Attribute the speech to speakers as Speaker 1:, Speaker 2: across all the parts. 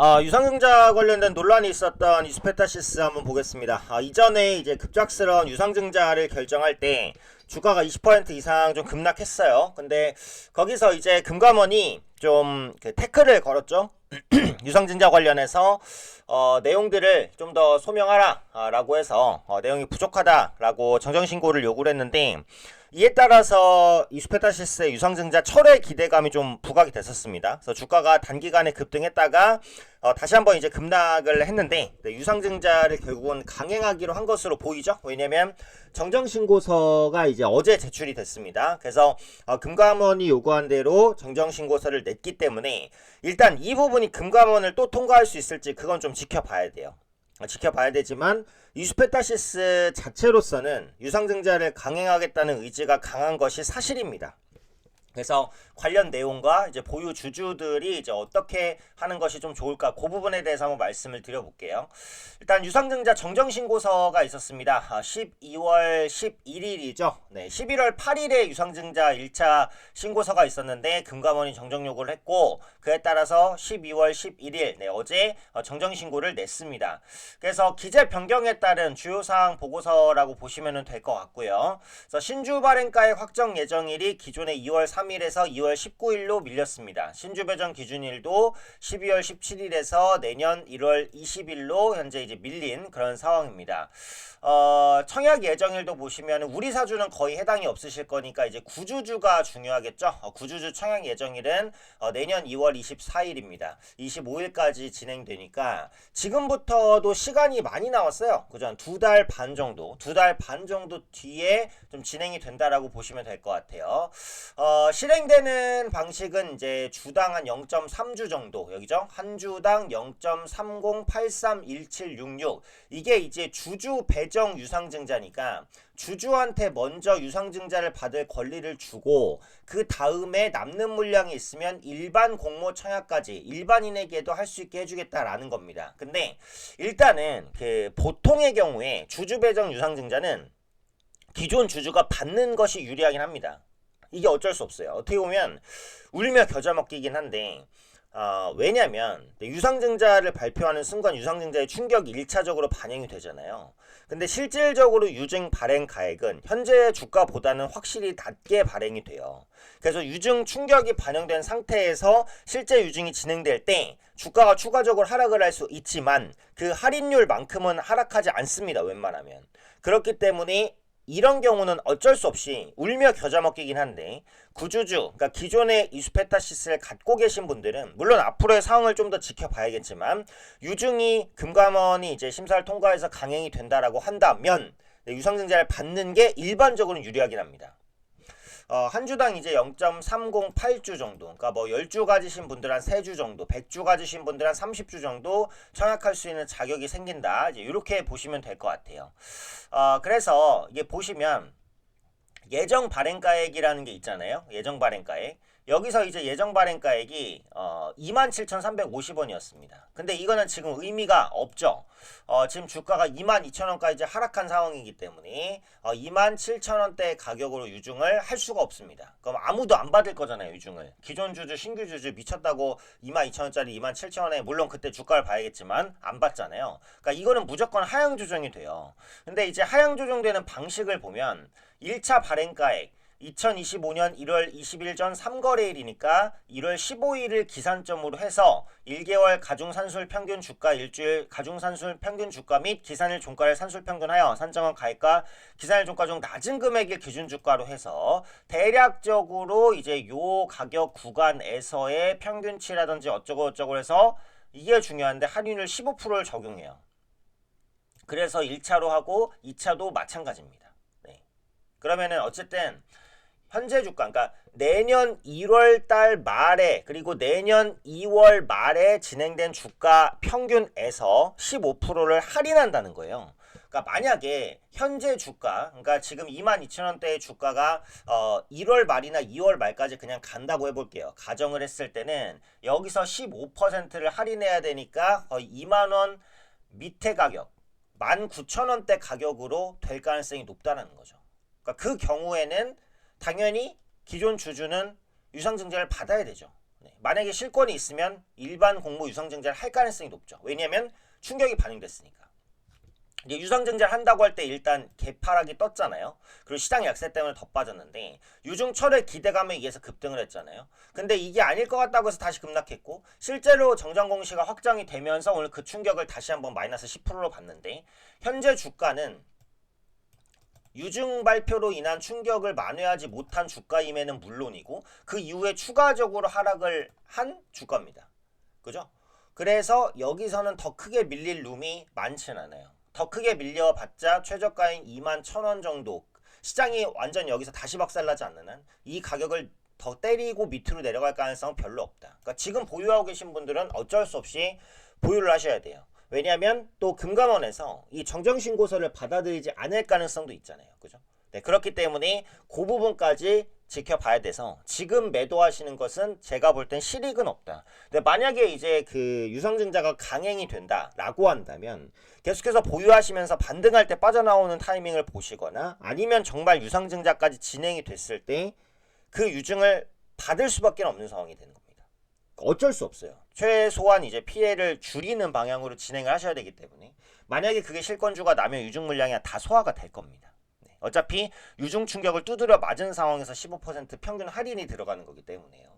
Speaker 1: 아, 유상증자 관련된 논란이 있었던 이 스페타시스 한번 보겠습니다. 아, 이전에 이제 급작스러운 유상증자를 결정할 때 주가가 20% 이상 좀 급락했어요. 근데 거기서 이제 금감원이 좀 그 태클을 걸었죠. 유상증자 관련해서 어, 내용들을 좀 더 소명하라 아, 라고 해서 어, 내용이 부족하다라고 정정신고를 요구를 했는데 이에 따라서 이스페타시스의 유상증자 철회 기대감이 좀 부각이 됐었습니다. 그래서 주가가 단기간에 급등했다가 어, 다시 한번 이제 급락을 했는데 네, 유상증자를 결국은 강행하기로 한 것으로 보이죠. 왜냐면 정정신고서가 이제 어제 제출이 됐습니다. 그래서 어, 금감원이 요구한 대로 정정신고서를 냈기 때문에 일단 이 부분이 금감원을 또 통과할 수 있을지 그건 좀 지켜봐야 돼요. 어, 지켜봐야 되지만 이스페타시스 자체로서는 유상증자를 강행하겠다는 의지가 강한 것이 사실입니다. 그래서 관련 내용과 이제 보유 주주들이 이제 어떻게 하는 것이 좀 좋을까 그 부분에 대해서 한번 말씀을 드려볼게요. 일단 유상증자 정정신고서가 있었습니다. 아, 12월 11일이죠. 네, 11월 8일에 유상증자 1차 신고서가 있었는데 금감원이 정정 요구를 했고 그에 따라서 12월 11일 네, 어제 어, 정정 신고를 냈습니다. 그래서 기재 변경에 따른 주요 사항 보고서라고 보시면 될 것 같고요. 그래서 신주 발행가의 확정 예정일이 기존의 2월 3일 에서 2월 19일로 밀렸습니다. 신주 배정 기준일도 12월 17일에서 내년 1월 20일로 현재 이제 밀린 그런 상황입니다. 어, 청약 예정일도 보시면 우리 사주는 거의 해당이 없으실 거니까 이제 구주주가 중요하겠죠. 어, 구주주 청약 예정일은 어, 내년 2월 24일입니다. 25일까지 진행되니까 지금부터도 시간이 많이 나왔어요. 그죠? 두달 반 정도, 두 달 반 정도 뒤에 좀 진행이 된다라고 보시면 될 것 같아요. 어, 실행되는 방식은 이제 주당 한 0.3주 정도 여기죠. 한 주당 0.30831766 이게 이제 주주 배정 유상증자니까 주주한테 먼저 유상증자를 받을 권리를 주고 그 다음에 남는 물량이 있으면 일반 공모 청약까지 일반인에게도 할 수 있게 해주겠다라는 겁니다. 근데 일단은 그 보통의 경우에 주주 배정 유상증자는 기존 주주가 받는 것이 유리하긴 합니다. 이게 어쩔 수 없어요. 어떻게 보면 울며 겨자 먹기긴 한데 어, 왜냐면 유상증자를 발표하는 순간 유상증자의 충격이 1차적으로 반영이 되잖아요. 근데 실질적으로 유증 발행 가액은 현재 주가보다는 확실히 낮게 발행이 돼요. 그래서 유증 충격이 반영된 상태에서 실제 유증이 진행될 때 주가가 추가적으로 하락을 할 수 있지만 그 할인율만큼은 하락하지 않습니다. 웬만하면. 그렇기 때문에 이런 경우는 어쩔 수 없이 울며 겨자 먹기긴 한데 구주주, 그러니까 기존의 이수페타시스를 갖고 계신 분들은 물론 앞으로의 상황을 좀 더 지켜봐야겠지만 유증이 금감원이 이제 심사를 통과해서 강행이 된다라고 한다면 네, 유상증자를 받는 게 일반적으로 유리하긴 합니다. 어, 한 주당 이제 0.308주 정도. 그러니까 뭐 10주 가지신 분들 한 3주 정도, 100주 가지신 분들 한 30주 정도 청약할 수 있는 자격이 생긴다. 이제 이렇게 보시면 될 것 같아요. 어, 그래서 이게 보시면 예정 발행가액이라는 게 있잖아요. 예정 발행가액. 여기서 이제 예정 발행가액이 어, 27,350원이었습니다. 근데 이거는 지금 의미가 없죠. 어, 지금 주가가 22,000원까지 이제 하락한 상황이기 때문에 어, 27,000원대 가격으로 유증을 할 수가 없습니다. 그럼 아무도 안 받을 거잖아요, 유증을. 기존 주주, 신규 주주 미쳤다고 22,000원짜리 27,000원에 물론 그때 주가를 봐야겠지만 안 받잖아요. 그러니까 이거는 무조건 하향 조정이 돼요. 근데 이제 하향 조정되는 방식을 보면 1차 발행가액 2025년 1월 20일 전 3거래일이니까 1월 15일을 기산점으로 해서 1개월 가중산술 평균 주가 일주일 가중산술 평균 주가 및 기산일 종가를 산술 평균하여 산정한 가액과 기산일 종가 중 낮은 금액일 기준 주가로 해서 대략적으로 이제 요 가격 구간에서의 평균치라든지 어쩌고 저쩌고 해서 이게 중요한데 할인율 15%를 적용해요. 그래서 1차로 하고 2차도 마찬가지입니다. 네. 그러면은 어쨌든 현재 주가 그러니까 내년 1월 달 말에 그리고 내년 2월 말에 진행된 주가 평균에서 15%를 할인한다는 거예요. 그러니까 만약에 현재 주가 그러니까 지금 22,000원대의 주가가 어 1월 말이나 2월 말까지 그냥 간다고 해 볼게요. 가정을 했을 때는 여기서 15%를 할인해야 되니까 거의 2만 원 밑에 가격 19,000원대 가격으로 될 가능성이 높다는 거죠. 그러니까 그 경우에는 당연히 기존 주주는 유상증자를 받아야 되죠. 네, 만약에 실권이 있으면 일반 공모 유상증자를 할 가능성이 높죠. 왜냐하면 충격이 반영됐으니까. 이제 유상증자를 한다고 할 때 일단 개파락이 떴잖아요. 그리고 시장 약세 때문에 더 빠졌는데 유중철의 기대감에 의해서 급등을 했잖아요. 근데 이게 아닐 것 같다고 해서 다시 급락했고 실제로 정장 공시가 확정이 되면서 오늘 그 충격을 다시 한번 마이너스 10%로 봤는데 현재 주가는 유증 발표로 인한 충격을 만회하지 못한 주가임에는 물론이고 그 이후에 추가적으로 하락을 한 주가입니다. 그죠? 그래서 여기서는 더 크게 밀릴 룸이 많지는 않아요. 더 크게 밀려봤자 최저가인 2만 1,000원 정도 시장이 완전 여기서 다시 박살나지 않는 한 이 가격을 더 때리고 밑으로 내려갈 가능성은 별로 없다. 그러니까 지금 보유하고 계신 분들은 어쩔 수 없이 보유를 하셔야 돼요. 왜냐하면 또 금감원에서 이 정정신고서를 받아들이지 않을 가능성도 있잖아요. 그죠? 네, 그렇기 때문에 그 부분까지 지켜봐야 돼서 지금 매도하시는 것은 제가 볼 땐 실익은 없다. 근데 만약에 이제 그 유상증자가 강행이 된다라고 한다면 계속해서 보유하시면서 반등할 때 빠져나오는 타이밍을 보시거나 아니면 정말 유상증자까지 진행이 됐을 때 그 유증을 받을 수밖에 없는 상황이 되는 겁니다. 어쩔 수 없어요. 최소한 이제 피해를 줄이는 방향으로 진행을 하셔야 되기 때문에 만약에 그게 실권주가 나면 유증 물량이 다 소화가 될 겁니다. 네. 어차피 유증 충격을 두드려 맞은 상황에서 15% 평균 할인이 들어가는 거기 때문에요.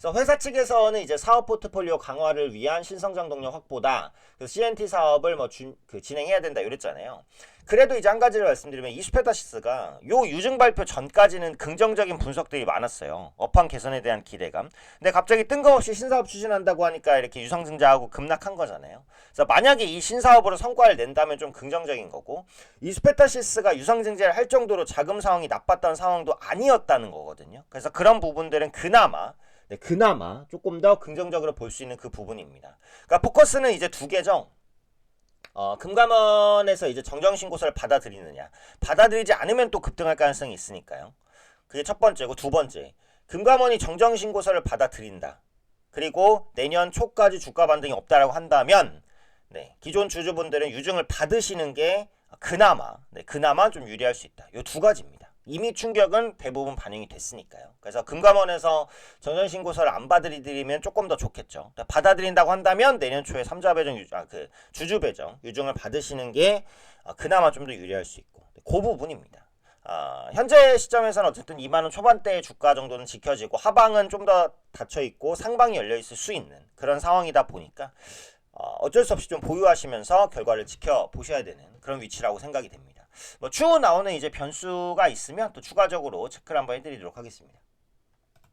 Speaker 1: 그래서 회사 측에서는 이제 사업 포트폴리오 강화를 위한 신성장 동력 확보다 그 CNT 사업을 뭐 주, 그 진행해야 된다 이랬잖아요. 그래도 이제 한 가지를 말씀드리면 이스페다시스가 요 유증 발표 전까지는 긍정적인 분석들이 많았어요. 업황 개선에 대한 기대감. 근데 갑자기 뜬금없이 신사업 추진한다고 하니까 이렇게 유상증자하고 급락한 거잖아요. 그래서 만약에 이 신사업으로 성과를 낸다면 좀 긍정적인 거고 이스페타시스가 유상증자를 할 정도로 자금 상황이 나빴던 상황도 아니었다는 거거든요. 그래서 그런 부분들은 그나마 네, 그나마 조금 더 긍정적으로 볼 수 있는 그 부분입니다. 그러니까 포커스는 이제 두 개죠. 어, 금감원에서 이제 정정신고서를 받아들이느냐. 받아들이지 않으면 또 급등할 가능성이 있으니까요. 그게 첫 번째고 두 번째. 금감원이 정정신고서를 받아들인다. 그리고 내년 초까지 주가 반등이 없다라고 한다면 네, 기존 주주분들은 유증을 받으시는 게 그나마 네, 그나마 좀 유리할 수 있다. 요 두 가지입니다. 이미 충격은 대부분 반영이 됐으니까요. 그래서 금감원에서 정전신고서를 안 받아들이면 조금 더 좋겠죠. 받아들인다고 한다면 내년 초에 삼자 배정 유, 아, 그 주주 배정 유증을 받으시는 게 아, 그나마 좀 더 유리할 수 있고 그 부분입니다. 아, 현재 시점에서는 어쨌든 2만 원 초반대의 주가 정도는 지켜지고 하방은 좀 더 닫혀 있고 상방이 열려 있을 수 있는 그런 상황이다 보니까 어, 어쩔 수 없이 좀 보유하시면서 결과를 지켜보셔야 되는 그런 위치라고 생각이 됩니다. 뭐 추후 나오는 이제 변수가 있으면 또 추가적으로 체크를 한번 해드리도록 하겠습니다.